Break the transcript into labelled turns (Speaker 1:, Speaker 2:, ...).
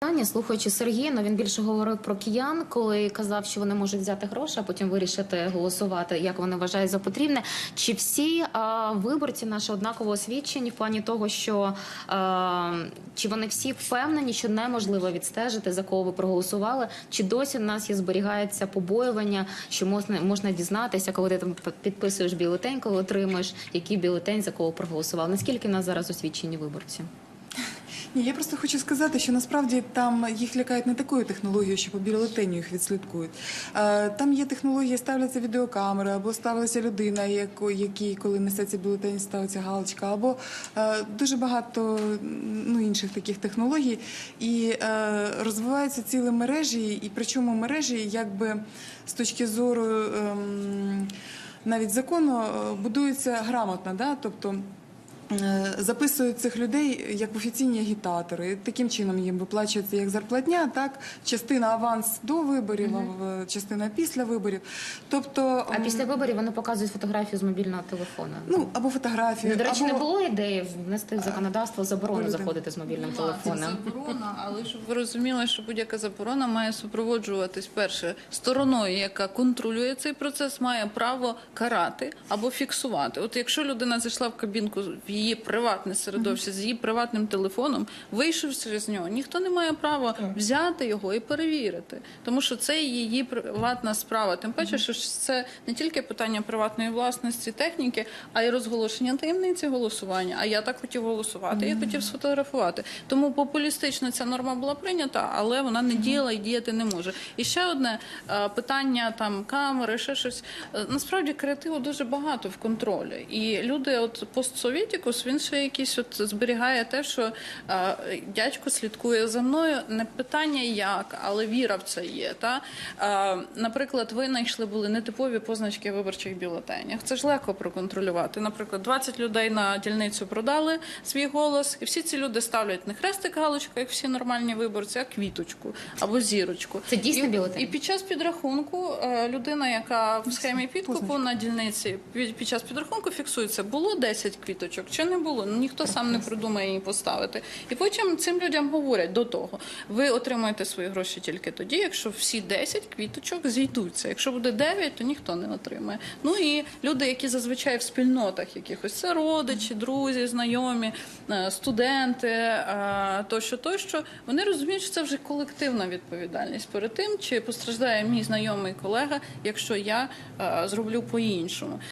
Speaker 1: Питання, слухаючи Сергія, ну він більше говорив про киян, коли казав, що вони можуть взяти гроші, а потім вирішити голосувати, як вони вважають за потрібне. Чи всі а, виборці наші однаково освічені в плані того, що а, чи вони всі впевнені, що неможливо відстежити за кого ви проголосували? Чи досі в нас є зберігається побоювання, що можна можна дізнатися, коли ти там підписуєш бюлетень, коли отримуєш який бюлетень за кого проголосував? Наскільки в нас зараз освічені виборці?
Speaker 2: Ні, я просто хочу сказати, що насправді там їх лякають не такою технологією, що по бюлетеню їх відслідкують. Там є технології, ставляться відеокамери, або ставиться людина, якій, коли несеться бюлетень, ставиться галочка, або е, дуже багато ну, інших таких технологій. І е, розвиваються цілі мережі, і причому мережі, якби з точки зору ем, навіть закону, е, будуються грамотно, да? тобто. Е, Записують цих людей як офіційні агітатори. Таким чином їм виплачується як зарплатня, так частина аванс до виборів, а в- частина після виборів. Тобто,
Speaker 1: А після виборів вони показують фотографію з мобільного телефона.
Speaker 2: ну або фотографії,
Speaker 1: Ну, до речі,
Speaker 2: або...
Speaker 1: не було ідеї внести в законодавство заборону
Speaker 2: Люди.
Speaker 1: заходити з мобільним
Speaker 3: Нема,
Speaker 1: телефоном.
Speaker 3: заборона, але щоб ви розуміли, що будь-яка заборона має супроводжуватись перше стороною, яка контролює цей процес, має право карати або фіксувати. От якщо людина зайшла в кабінку в її приватне середовище з її приватним телефоном, вийшовши з нього, ніхто не має права взяти його і перевірити, тому що це її приватна справа. Тим паче, що це не тільки питання приватної власності техніки, а й розголошення таємниці голосування. А я так хотів голосувати, я хотів сфотографувати. Тому популістично ця норма була прийнята, але вона не діяла і діяти не може. І ще одне е, питання там камери, ще щось. Е, Насправді креативу дуже багато в контролі. І люди, от постсовєтікус, він ще якийсь от зберігає те, що е, дядько слідкує за мною. Не питання як, але віра в це є. Та е, наприклад, ви знайшли були нетипові позначки в виборчих бюлетенях. Це ж легко проконтролювати. Наприклад, 20 людей на дільницю продали свій голос, і всі ці люди ставлять не хрестик галочку, як всі нормальні виборці, а квіточку або зірочку.
Speaker 1: Це дійсно бюлетень?
Speaker 3: І під час підрахунку е, людина, яка в схемі підкупу на дільниці під час підрахунку фіксується, було 10 квіточок чи не було. Ну ніхто сам не придумає її поставити. І потім цим людям говорять до того: ви отримаєте свої гроші тільки тоді, якщо всі 10 квіточок зійдуться. Якщо буде 9, то ніхто не отримає. Ну і люди, які зазвичай в спільнотах якихось це родичі, друзі, знайомі, е, студенти е, тощо, тощо, вони розуміють, що це вже колективна відповідальність перед тим, чи постраждає мій знайомий колега, якщо я е, зроблю по-іншому.